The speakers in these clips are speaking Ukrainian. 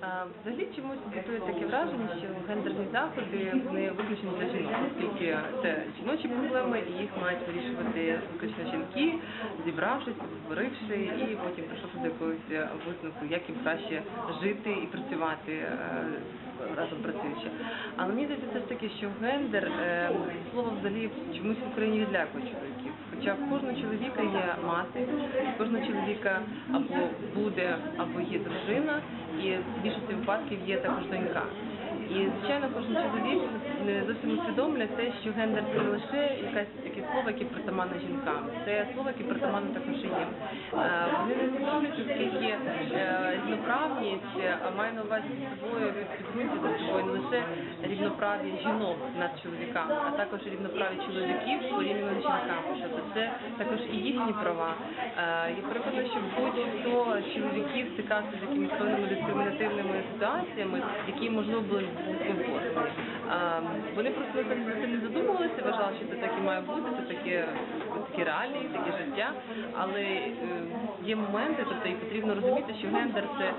Взагалі чомусь готує таке враження, що гендерні заходи вони виключені для жінок, оскільки це жіночі проблеми і їх мають вирішувати виключно жінки, зібравшись, обговоривши і потім прийшовши до якогось висновку, як їм краще жити і працювати е, разом працюючи. Але мені здається все ж таки, що гендер е, слово взагалі чомусь в Україні відлякує чоловіків. Хоча в кожного чоловіка є мати, в кожного чоловіка або буде, або є дружина, і в більшості випадків є також донька. І звичайно, кожен чоловік не зовсім усвідомлює те, що гендер це не лише якась таке слово, яке притаманне жінкам, це слово, яке притаманне також і їм. Е, Вони не усвідомлюють, оскільки е, рівноправність має на увазі під собою підґрунтя за собою не лише рівноправ'я жінок над чоловіками, а також рівноправ'я чоловіків порівняно з жінками. Це також і їхні права. Е, Я переконана, що будь-хто з чоловіків стикався з якимись певними дискримінативними ситуаціями, які можливо були дискомфортні. Е, Вони просто так не задумувалися, вважали, що це так і має бути, це таке, такі реалії, таке життя. Але е, є моменти, тобто і потрібно розуміти, що гендер це,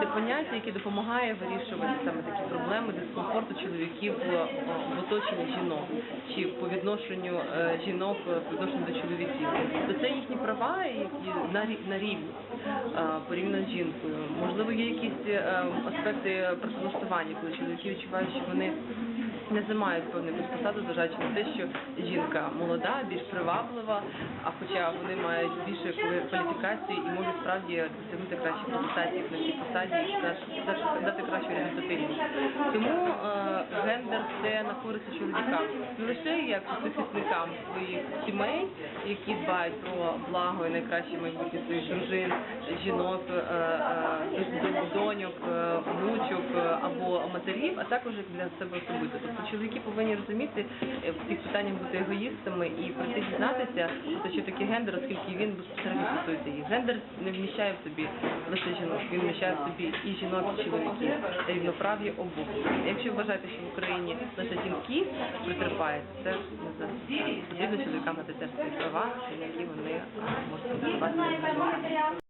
це поняття, яке допомагає вирішувати саме такі проблеми дискомфорту чоловіків в, оточенні жінок чи по відношенню е, жінок е, по відношенню до чоловіків. То це їхні права і, і на, рі- на рівні порівняно з жінкою. Можливо, є якісь аспекти працевлаштування, коли чоловіки відчувають, що вони не займають певних посаду, зважаючи на те, що жінка молода, більш приваблива, а хоча вони мають більше кваліфікації і можуть справді досягнути кращих результатів на цій посаді дати- кращу результативність. Тому е, гендер це на користь чоловікам, не лише як захисникам своїх сімей, які дбають про благо і найкраще майбутнє своїх дружин, жінок, е, е, доньок, е, внучок е, або матерів, а також як для себе особисто. Тобто чоловіки повинні розуміти е, в цих питаннях бути егоїстами і прийти дізнатися, тобто, що таке гендер, оскільки він безпосередньо стосується їх. Гендер не вміщає в собі лише жінок, він вміщає в собі і жінок, і чоловіків, рівноправ'я обох. Якщо вважаєте, що в Україні лише жінки притерпають, це не знаю. Потрібно чоловікам на те теж свої права, які вони е, можуть працювати.